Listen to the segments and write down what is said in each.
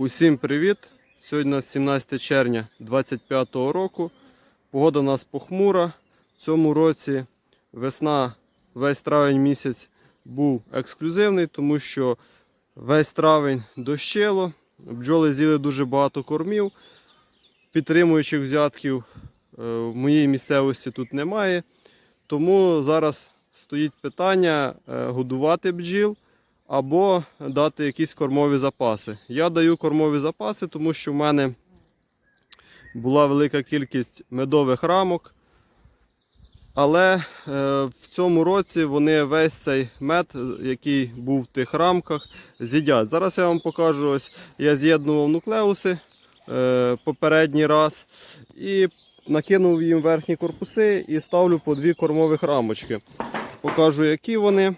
Усім привіт! Сьогодні 17 червня 2025 року. Погода у нас похмура. В цьому році весна, весь травень місяць був ексклюзивний, тому що весь травень дощило, бджоли з'їли дуже багато кормів. Підтримуючих взятків е, в моїй місцевості тут немає. Тому зараз стоїть питання е, годувати бджіл або дати якісь кормові запаси. Я даю кормові запаси, тому що в мене була велика кількість медових рамок. Але е, в цьому році вони весь цей мед, який був в тих рамках, з'їдять. Зараз я вам покажу, ось я з'єднував нуклеуси е, попередній раз і накинув їм верхні корпуси і ставлю по дві кормових рамочки. Покажу, які вони.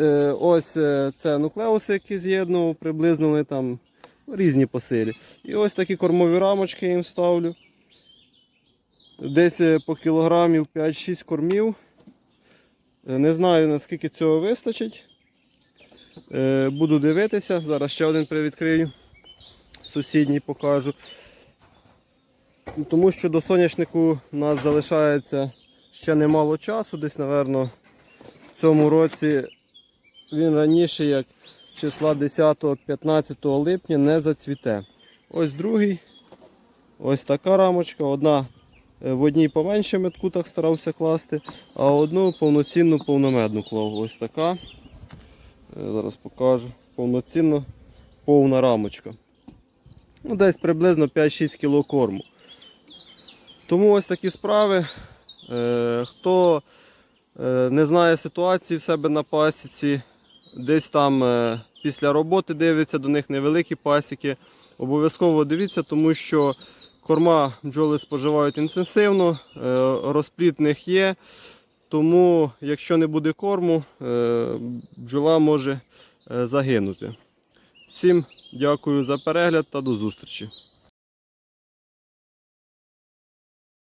Е, ось це нуклеуси, які з'єднував, приблизно вони там різні по силі. І ось такі кормові рамочки їм ставлю. Десь е, по кілограмів 5-6 кормів. Е, Не знаю наскільки цього вистачить. Е, Буду дивитися. Зараз ще один привідкрию. Сусідній покажу. Тому що до соняшнику у нас залишається ще немало часу, десь, напевно, в цьому році він раніше, як числа 10-15 липня, не зацвіте. Ось другий. Ось така рамочка. Одна в одній поменше метку старався класти, а одну повноцінну повномедну клав. Ось така. Е, Зараз покажу. Повноцінно повна рамочка. Ну, Десь приблизно 5-6 кг корму. Тому ось такі справи. Е, Хто е, не знає ситуації в себе на пасіці, десь там е, після роботи дивиться до них невеликі пасіки. Обов'язково дивіться, тому що корма бджоли споживають інтенсивно, розплітних розпліт них є. Тому, якщо не буде корму, е, бджола може е, загинути. Всім дякую за перегляд та до зустрічі.